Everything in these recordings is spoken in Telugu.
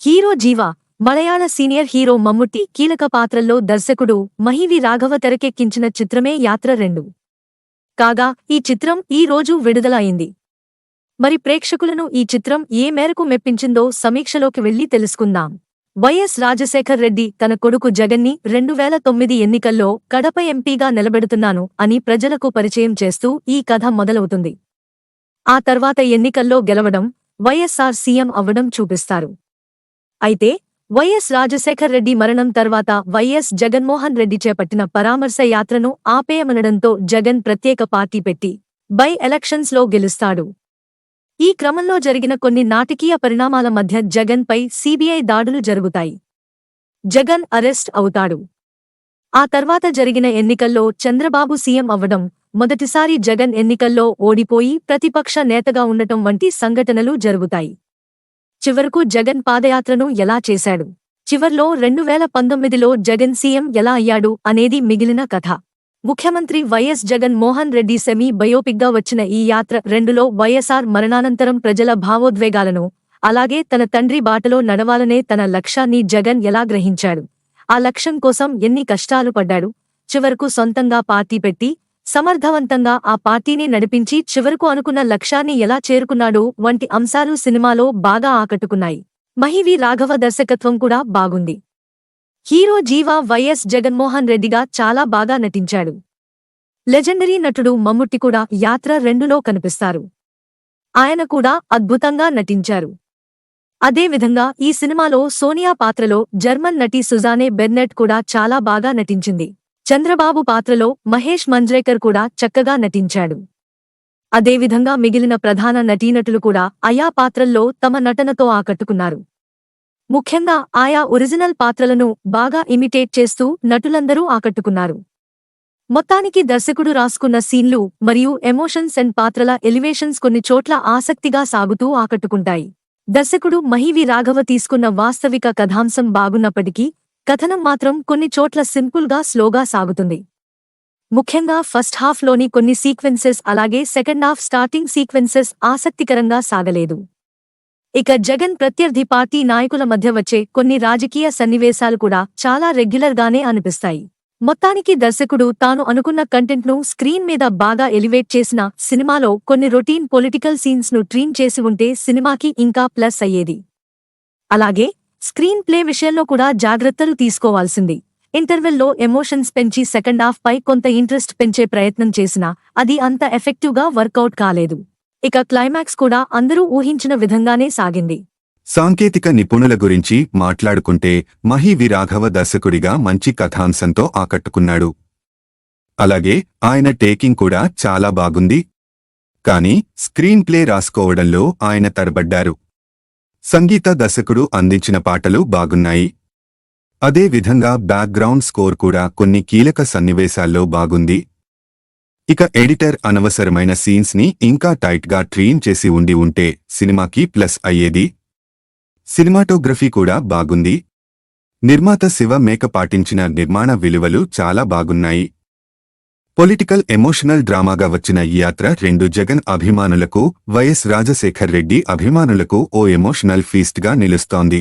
హీరో జీవా మలయాళ సీనియర్ హీరో మమ్ముట్టి కీలక పాత్రల్లో దర్శకుడు మహివి రాఘవ తెరకెక్కించిన చిత్రమే యాత్ర రెండు. కాగా ఈ చిత్రం ఈ రోజు విడుదల అయింది మరి ప్రేక్షకులను ఈ చిత్రం ఏ మేరకు మెప్పించిందో సమీక్షలోకి వెళ్ళి తెలుసుకుందాం. వైఎస్ రాజశేఖర్ రెడ్డి తన కొడుకు జగన్ని రెండు వేల తొమ్మిది ఎన్నికల్లో కడప ఎంపీగా నిలబెడుతున్నాను అని ప్రజలకు పరిచయం చేస్తూ ఈ కథ మొదలవుతుంది. ఆ తర్వాత ఎన్నికల్లో గెలవడం వైఎస్ఆర్ సీఎం అవ్వడం చూపిస్తారు. అయితే వైఎస్ రాజశేఖర్ రెడ్డి మరణం తర్వాత వైఎస్ జగన్మోహన్ రెడ్డి చేపట్టిన పరామర్శ యాత్రను ఆపేయమనడంతో జగన్ ప్రత్యేక పార్టీ పెట్టి బై ఎలక్షన్స్లో గెలుస్తాడు. ఈ క్రమంలో జరిగిన కొన్ని నాటకీయ పరిణామాల మధ్య జగన్ పై సీబీఐ దాడులు జరుగుతాయి. జగన్ అరెస్ట్ అవుతాడు. ఆ తర్వాత జరిగిన ఎన్నికల్లో చంద్రబాబు సీఎం అవ్వడం మొదటిసారి జగన్ ఎన్నికల్లో ఓడిపోయి ప్రతిపక్ష నేతగా ఉండటం వంటి సంఘటనలు జరుగుతాయి. చివరకు జగన్ పాదయాత్రను ఎలా చేశాడు? చివర్లో రెండు వేల పంతొమ్మిదిలో జగన్ సీఎం ఎలా అయ్యాడు అనేది మిగిలిన కథ. ముఖ్యమంత్రి వైఎస్ జగన్ మోహన్ రెడ్డి సెమీ బయోపిక్గా వచ్చిన ఈ యాత్ర రెండులో వైఎస్ఆర్ మరణానంతరం ప్రజల భావోద్వేగాలను అలాగే తన తండ్రి బాటలో నడవాలనే తన లక్ష్యాన్ని జగన్ ఎలా గ్రహించాడు? ఆ లక్ష్యం కోసం ఎన్ని కష్టాలు పడ్డాడు? చివరకు సొంతంగా పార్టీ పెట్టి సమర్థవంతంగా ఆ పార్టీని నడిపించి చివరకు అనుకున్న లక్ష్యాన్ని ఎలా చేరుకున్నాడో వంటి అంశాలు సినిమాలో బాగా ఆకట్టుకున్నాయి. మహివి రాఘవ దర్శకత్వం కూడా బాగుంది. హీరో జీవా వైఎస్ జగన్మోహన్ రెడ్డిగా చాలా బాగా నటించాడు. లెజెండరీ నటుడు మమ్ముట్టి కూడా యాత్ర రెండులో కనిపిస్తారు. ఆయన కూడా అద్భుతంగా నటించారు. అదేవిధంగా ఈ సినిమాలో సోనియా పాత్రలో జర్మన్ నటి సుజానే బెర్నెట్ కూడా చాలా బాగా నటించింది. చంద్రబాబు పాత్రలో మహేష్ మంజ్రేకర్ కూడా చక్కగా నటించాడు. అదేవిధంగా మిగిలిన ప్రధాన నటీనటులు కూడా ఆయా పాత్రల్లో తమ నటనతో ఆకట్టుకున్నారు. ముఖ్యంగా ఆయా ఒరిజినల్ పాత్రలను బాగా ఇమిటేట్ చేస్తూ నటులందరూ ఆకట్టుకున్నారు. మొత్తానికి దర్శకుడు రాసుకున్న సీన్లు మరియు ఎమోషన్స్ అండ్ పాత్రల ఎలివేషన్స్ కొన్ని చోట్ల ఆసక్తిగా సాగుతూ ఆకట్టుకుంటాయి. దర్శకుడు మహివి రాఘవ తీసుకున్న వాస్తవిక కథాంశం బాగున్నప్పటికీ కథనం మాత్రం కొన్ని చోట్ల సింపుల్గా స్లోగా సాగుతుంది. ముఖ్యంగా ఫస్ట్ హాఫ్లోని కొన్ని సీక్వెన్సెస్ అలాగే సెకండ్ హాఫ్ స్టార్టింగ్ సీక్వెన్సెస్ ఆసక్తికరంగా సాగలేదు. ఇక జగన్ ప్రత్యర్థి పార్టీ నాయకుల మధ్య వచ్చే కొన్ని రాజకీయ సన్నివేశాలు కూడా చాలా రెగ్యులర్గానే అనిపిస్తాయి. మొత్తానికి దర్శకుడు తాను అనుకున్న కంటెంట్ను స్క్రీన్ మీద బాగా ఎలివేట్ చేసిన సినిమాలో కొన్ని రొటీన్ పొలిటికల్ సీన్స్ను ట్రీన్ చేసి ఉంటే సినిమాకి ఇంకా ప్లస్ అయ్యేది. అలాగే స్క్రీన్ ప్లే విషయంలో కూడా జాగ్రత్తలు తీసుకోవాల్సింది. ఇంటర్వెల్లో ఎమోషన్స్ పెంచి సెకండ్ హాఫ్ పై కొంత ఇంట్రెస్ట్ పెంచే ప్రయత్నం చేసినా అది అంత ఎఫెక్టివ్గా వర్కౌట్ కాలేదు. ఇక క్లైమాక్స్ కూడా అందరూ ఊహించిన విధంగానే సాగింది. సాంకేతిక నిపుణుల గురించి మాట్లాడుకుంటే మహి రాఘవ దర్శకుడిగా మంచి కథాంశంతో ఆకట్టుకున్నాడు. అలాగే ఆయన టేకింగ్ కూడా చాలా బాగుంది. కాని స్క్రీన్ ప్లే రాసుకోవడంలో ఆయన తరబడ్డారు సంగీత దర్శకుడు అందించిన పాటలు బాగున్నాయి. అదే విధంగా బ్యాక్గ్రౌండ్ స్కోర్ కూడా కొన్ని కీలక సన్నివేశాల్లో బాగుంది. ఇక ఎడిటర్ అనవసరమైన సీన్స్ని ఇంకా టైట్గా ట్రీన్ చేసి ఉండి ఉంటే సినిమాకి ప్లస్ అయ్యేది. సినిమాటోగ్రఫీ కూడా బాగుంది. నిర్మాత శివ మేక పాటించిన నిర్మాణ విలువలు చాలా బాగున్నాయి. పొలిటికల్ ఎమోషనల్ డ్రామాగా వచ్చిన ఈ యాత్ర రెండు జగన్ అభిమానులకు వైఎస్ రాజశేఖర్ రెడ్డి అభిమానులకు ఓ ఎమోషనల్ ఫీస్ట్గా నిలుస్తోంది.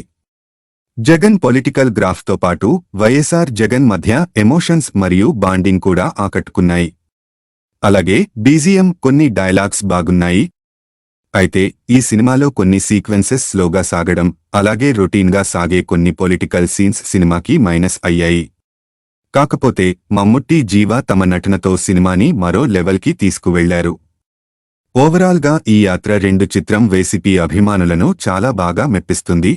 జగన్ పొలిటికల్ గ్రాఫ్తో పాటు వైఎస్ఆర్ జగన్ మధ్య ఎమోషన్స్ మరియు బాండింగ్ కూడా ఆకట్టుకున్నాయి. అలాగే బీజిఎం కొన్ని డైలాగ్స్ బాగున్నాయి. అయితే ఈ సినిమాలో కొన్ని సీక్వెన్సెస్ స్లోగా సాగడం అలాగే రొటీన్గా సాగే కొన్ని పొలిటికల్ సీన్స్ సినిమాకి మైనస్ అయ్యాయి. కాకపోతే మమ్ముట్టి జీవా తమ నటనతో సినిమాని మరో లెవెల్కి తీసుకువెళ్ళారు. ఓవరాల్గా ఈ యాత్ర రెండు చిత్రం వేసిపి అభిమానులను చాలా బాగా మెప్పిస్తుంది.